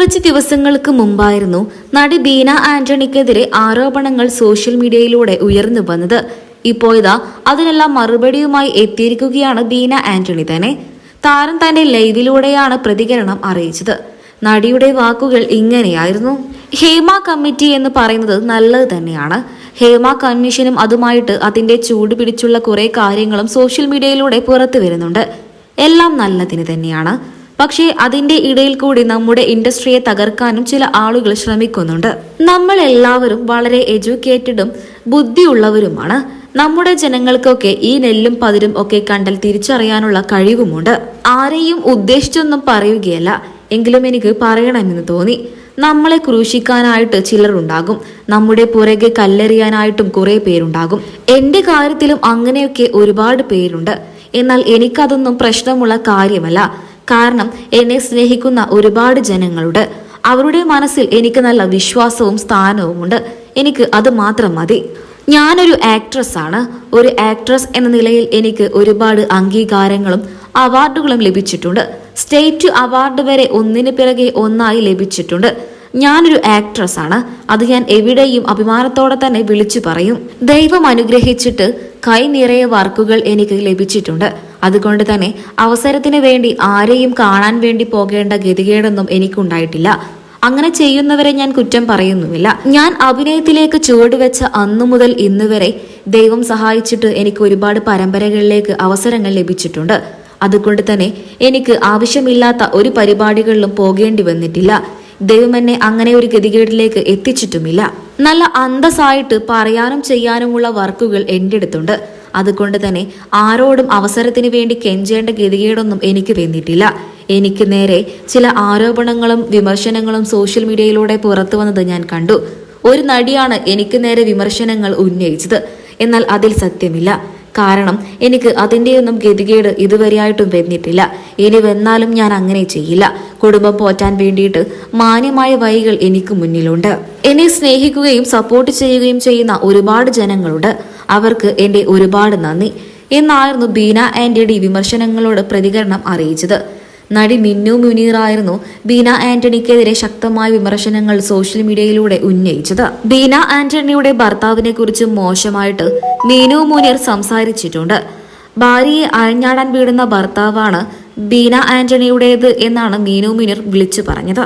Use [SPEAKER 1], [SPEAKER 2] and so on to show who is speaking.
[SPEAKER 1] കുറച്ച് ദിവസങ്ങൾക്ക് മുമ്പായിരുന്നു നടി ബീന ആന്റണിക്കെതിരെ ആരോപണങ്ങൾ സോഷ്യൽ മീഡിയയിലൂടെ ഉയർന്നു വന്നത്. ഇപ്പോഴിതാ അതിനെല്ലാം മറുപടിയുമായി എത്തിയിരിക്കുകയാണ് ബീന ആന്റണി തന്നെ. താരം തന്റെ ലൈവിലൂടെയാണ് പ്രതികരണം അറിയിച്ചത്. നടിയുടെ വാക്കുകൾ ഇങ്ങനെയായിരുന്നു. ഹേമ കമ്മിറ്റി എന്ന് പറയുന്നത് നല്ലത് തന്നെയാണ്. ഹേമ കമ്മീഷനും അതുമായിട്ട് അതിന്റെ ചൂട് പിടിച്ചുള്ള കുറെ കാര്യങ്ങളും സോഷ്യൽ മീഡിയയിലൂടെ പുറത്തു വരുന്നുണ്ട്. എല്ലാം നല്ലതിന് തന്നെയാണ്. പക്ഷേ അതിന്റെ ഇടയിൽ കൂടി നമ്മുടെ ഇൻഡസ്ട്രിയെ തകർക്കാനും ചില ആളുകൾ ശ്രമിക്കുന്നുണ്ട്. നമ്മൾ എല്ലാവരും വളരെ എഡ്യൂക്കേറ്റഡും ബുദ്ധിയുള്ളവരുമാണ്. നമ്മുടെ ജനങ്ങൾക്കൊക്കെ ഈ നെല്ലും പതിരും ഒക്കെ കണ്ടാൽ തിരിച്ചറിയാനുള്ള കഴിവുമുണ്ട്. ആരെയും ഉദ്ദേശിച്ചൊന്നും പറയുകയല്ല. എങ്കിലും എനിക്ക് പറയണമെന്ന് തോന്നി. നമ്മളെ ക്രൂശിക്കാനായിട്ട് ചിലരുണ്ടാകും. നമ്മുടെ പുറകെ കല്ലെറിയാനായിട്ടും കുറെ പേരുണ്ടാകും. എന്റെ കാര്യത്തിലും അങ്ങനെയൊക്കെ ഒരുപാട് പേരുണ്ട്. എന്നാൽ എനിക്കതൊന്നും പ്രശ്നമുള്ള കാര്യമല്ല. കാരണം എന്നെ സ്നേഹിക്കുന്ന ഒരുപാട് ജനങ്ങളുണ്ട്. അവരുടെ മനസ്സിൽ എനിക്ക് നല്ല വിശ്വാസവും സ്ഥാനവുമുണ്ട്. എനിക്ക് അത് മാത്രം മതി. ഞാനൊരു ആക്ട്രസ് ആണ്. ഒരു ആക്ട്രസ് എന്ന നിലയിൽ എനിക്ക് ഒരുപാട് അംഗീകാരങ്ങളും അവാർഡുകളും ലഭിച്ചിട്ടുണ്ട്. സ്റ്റേറ്റ് അവാർഡ് വരെ ഒന്നിന് പിറകെ ഒന്നായി ലഭിച്ചിട്ടുണ്ട്. ഞാനൊരു ആക്ട്രസ് ആണ്. അത് ഞാൻ എവിടെയും അഭിമാനത്തോടെ തന്നെ വിളിച്ചു പറയും. ദൈവം അനുഗ്രഹിച്ചിട്ട് കൈ നിറയെ വർക്കുകൾ എനിക്ക് ലഭിച്ചിട്ടുണ്ട്. അതുകൊണ്ട് തന്നെ അവസരത്തിന് വേണ്ടി ആരെയും കാണാൻ വേണ്ടി പോകേണ്ട ഗതികേടൊന്നും എനിക്കുണ്ടായിട്ടില്ല. അങ്ങനെ ചെയ്യുന്നവരെ ഞാൻ കുറ്റം പറയുന്നുമില്ല. ഞാൻ അഭിനയത്തിലേക്ക് ചുവടുവെച്ച അന്നു മുതൽ ഇന്ന് വരെ ദൈവം സഹായിച്ചിട്ട് എനിക്ക് ഒരുപാട് പരമ്പരകളിലേക്ക് അവസരങ്ങൾ ലഭിച്ചിട്ടുണ്ട്. അതുകൊണ്ട് തന്നെ എനിക്ക് ആവശ്യമില്ലാത്ത ഒരു പരിപാടികളിലും പോകേണ്ടി വന്നിട്ടില്ല. ദൈവം എന്നെ അങ്ങനെ ഒരു ഗതികേടിലേക്ക് എത്തിച്ചിട്ടുമില്ല. നല്ല അന്തസ്സായിട്ട് പറയാനും ചെയ്യാനുമുള്ള വർക്കുകൾ എന്റെ അടുത്തുണ്ട്. അതുകൊണ്ട് തന്നെ ആരോടും അവസരത്തിന് വേണ്ടി കെഞ്ചേണ്ട ഗതികേടൊന്നും എനിക്ക് വന്നിട്ടില്ല എനിക്ക് നേരെ ചില ആരോപണങ്ങളും വിമർശനങ്ങളും സോഷ്യൽ മീഡിയയിലൂടെ പുറത്തു വന്നത് ഞാൻ കണ്ടു. ഒരു നടിയാണ് എനിക്ക് നേരെ വിമർശനങ്ങൾ ഉന്നയിച്ചത്. എന്നാൽ അതിൽ സത്യമില്ല. കാരണം എനിക്ക് അതിന്റെയൊന്നും ഗതികേട് ഇതുവരെയായിട്ടും വന്നിട്ടില്ല. ഇനി വന്നാലും ഞാൻ അങ്ങനെ ചെയ്യില്ല. കുടുംബം പോറ്റാൻ വേണ്ടിയിട്ട് മാന്യമായ വഴികൾ എനിക്ക് മുന്നിലുണ്ട്. എന്നെ സ്നേഹിക്കുകയും സപ്പോർട്ട് ചെയ്യുകയും ചെയ്യുന്ന ഒരുപാട് ജനങ്ങളുണ്ട്. അവർക്ക് എന്റെ ഒരുപാട് നന്ദി. എന്നായിരുന്നു ബീന ആന്റണി വിമർശനങ്ങളോട് പ്രതികരണം അറിയിച്ചത്. നടി മിന്നു മുനീറായിരുന്നു ബീന ആന്റണിക്കെതിരെ ശക്തമായ വിമർശനങ്ങൾ സോഷ്യൽ മീഡിയയിലൂടെ ഉന്നയിച്ചത്. ബീന ആന്റണിയുടെ ഭർത്താവിനെ കുറിച്ച് മോശമായിട്ട് മീനു മുനീർ സംസാരിച്ചിട്ടുണ്ട്. ഭാര്യയെ അഴിഞ്ഞാടാൻ വീടുന്ന ഭർത്താവാണ് ബീന ആന്റണിയുടേത് എന്നാണ് മീനു മുനീർ വിളിച്ചു പറഞ്ഞത്.